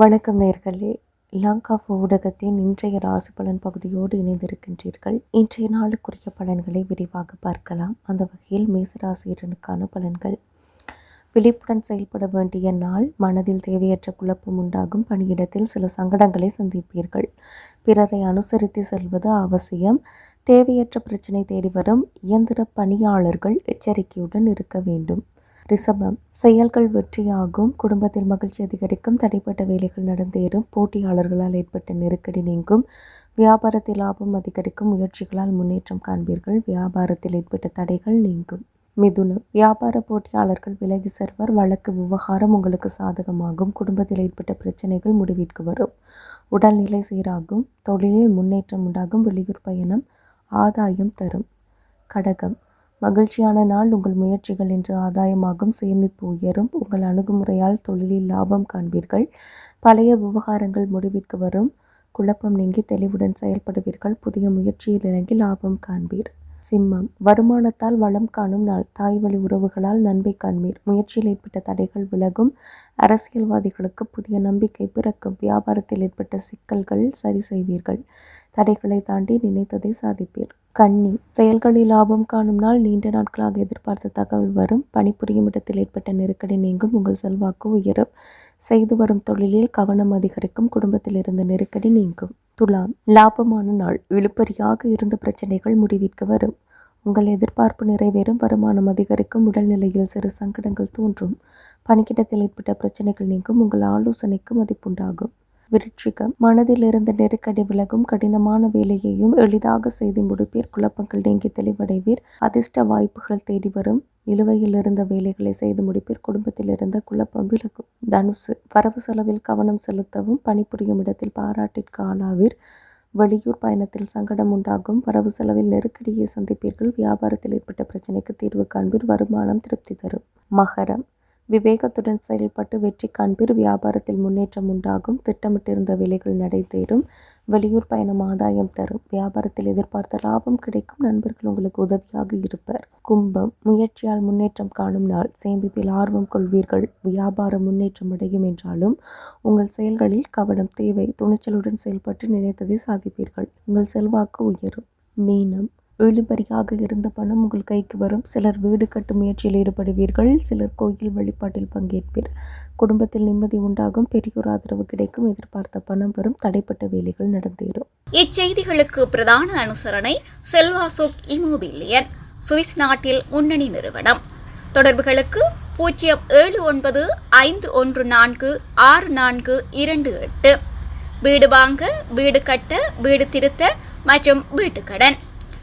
வணக்கம் நேர்களே. லங்கா ஊடகத்தின் இன்றைய ராசி பலன் பகுதியோடு இணைந்திருக்கின்றீர்கள். இன்றைய நாளுக்குரிய பலன்களை விரிவாக பார்க்கலாம். அந்த வகையில் மேசராசிரியனுக்கான பலன்கள். விழிப்புடன் செயல்பட வேண்டிய நாள் மனதில் தேவையற்ற குழப்பம் உண்டாகும் பணியிடத்தில் சில சங்கடங்களை சந்திப்பீர்கள். பிறரை அனுசரித்து செல்வது அவசியம். தேவையற்ற பிரச்சனை தேடி வரும் இயந்திர பணியாளர்கள் எச்சரிக்கையுடன் இருக்க வேண்டும். ரிஷபம். செயல்கள் வெற்றியாகும். குடும்பத்தில் மகிழ்ச்சி அதிகரிக்கும். தடைப்பட்ட வேலைகள் நடந்தேறும். போட்டியாளர்களால் ஏற்பட்ட நெருக்கடி நீங்கும். வியாபாரத்தில் லாபம் அதிகரிக்கும். முயற்சிகளால் முன்னேற்றம் காண்பீர்கள். வியாபாரத்தில் ஏற்பட்ட தடைகள் நீங்கும். மிதுனம். வியாபார போட்டியாளர்கள் விலகி செல்வர். வழக்கு விவகாரம் உங்களுக்கு சாதகமாகும். குடும்பத்தில் ஏற்பட்ட பிரச்சனைகள் முடிவிற்கு வரும். உடல்நிலை சீராகும். தொழிலில் முன்னேற்றம் உண்டாகும். வெளியூர் பயணம் ஆதாயம் தரும். கடகம். மகிழ்ச்சியான நாள் உங்கள் முயற்சிகள் என்று ஆதாயமாகும். சேமிப்பு உயரும். உங்கள் அணுகுமுறையால் தொழிலில் லாபம் காண்பீர்கள். பழைய விவகாரங்கள் முடிவிற்கு வரும். குழப்பம் நீங்கி தெளிவுடன் செயல்படுவீர்கள். புதிய முயற்சியில் இறங்கி லாபம் காண்பீர். சிம்மம். வருமானத்தால் வளம் காணும் நாள் தாய் வழி உறவுகளால் நன்மை காண்பீர். முயற்சியில் ஏற்பட்ட தடைகள் விலகும். அரசியல்வாதிகளுக்கு புதிய நம்பிக்கை பிறக்கும். வியாபாரத்தில் ஏற்பட்ட சிக்கல்கள் சரி செய்வீர்கள். தடைகளை தாண்டி நினைத்ததை சாதிப்பீர். கன்னி செயல்களில் லாபம் காணும் நாள் நீண்ட நாட்களாக எதிர்பார்த்த தகவல் வரும். பணிபுரியும் இடத்தில் ஏற்பட்ட நெருக்கடி நீங்கும். உங்கள் செல்வாக்கு உயரும். செய்து வரும் தொழிலில் கவனம் அதிகரிக்கும் குடும்பத்தில் இருந்த நெருக்கடி நீங்கும். துலாம் லாபமான நாள். இழுப்பறியாக இருந்த பிரச்சனைகள் முடிவிற்கு வரும். உங்கள் எதிர்பார்ப்பு நிறைவேறும் வருமானம் அதிகரிக்கும் உடல்நிலையில் சிறு சங்கடங்கள் தோன்றும். பணிக்கிடத்தில் ஏற்பட்ட பிரச்சனைகள் நீங்கும் உங்கள் ஆலோசனைக்கு மதிப்புண்டாகும். விருட்சிகம் மனதில் இருந்த நெருக்கடி விலகும் கடினமான வேலையையும் எளிதாக செய்து முடிப்பீர். குழப்பங்கள் நீங்கி தெளிவடைவீர். அதிர்ஷ்ட வாய்ப்புகள் தேடி வரும். நிலுவையில் இருந்த வேலைகளை செய்து முடிப்பில் குடும்பத்தில் இருந்த குழப்பம் விலகும் தனுசு. வரவு செலவில் கவனம் செலுத்தவும் பணிபுரியும் இடத்தில் பாராட்டிற்கு ஆளாவீர். வெளியூர் பயணத்தில் சங்கடம் உண்டாகும். வரவு செலவில் நெருக்கடியை சந்திப்பீர்கள். வியாபாரத்தில் ஏற்பட்ட பிரச்சனைக்கு தீர்வு காண்பீர். வருமானம் திருப்தி தரும். மகரம். விவேகத்துடன் செயல்பட்டு வெற்றி காண்பீர் வியாபாரத்தில் முன்னேற்றம் உண்டாகும். திட்டமிட்டிருந்த வேலைகள் நடைபெறும் வெளியூர் பயணம் ஆதாயம் தரும். வியாபாரத்தில் எதிர்பார்த்த லாபம் கிடைக்கும். நண்பர்கள் உங்களுக்கு உதவியாக இருப்பர். கும்பம் முயற்சியால் முன்னேற்றம் காணும் நாள். சேமிப்பில் ஆர்வம் கொள்வீர்கள். வியாபார முன்னேற்றம் அடையும் என்றாலும் உங்கள் செயல்களில் கவனம் தேவை துணிச்சலுடன் செயல்பட்டு நினைத்ததை சாதிப்பீர்கள். உங்கள் செல்வாக்கு உயரும். மீனம் இழுபறியாக இருந்த பணம் உங்கள் கைக்கு வரும். சிலர் வீடு கட்டும் முயற்சியில் ஈடுபடுவீர்கள். சிலர் கோயில் வழிபாட்டில் பங்கேற்பீர். குடும்பத்தில் நிம்மதி உண்டாகும். பெரியோர் ஆதரவு கிடைக்கும். எதிர்பார்த்த பணம் வரும். தடைப்பட்ட வேலைகள் நடந்தேறும். இச்செய்திகளுக்கு பிரதான அனுசரணை செல்வா சுக் இமோபிலியன் சுவிஸ் நாட்டில் முன்னணி நிறுவனம். தொடர்புகளுக்கு பூஜ்ஜியம் ஏழு ஒன்பது ஐந்து ஒன்று நான்கு ஆறு நான்கு இரண்டு எட்டு. வீடு வாங்க வீடு கட்ட வீடு திருத்த மற்றும் வீட்டுக்கடன்.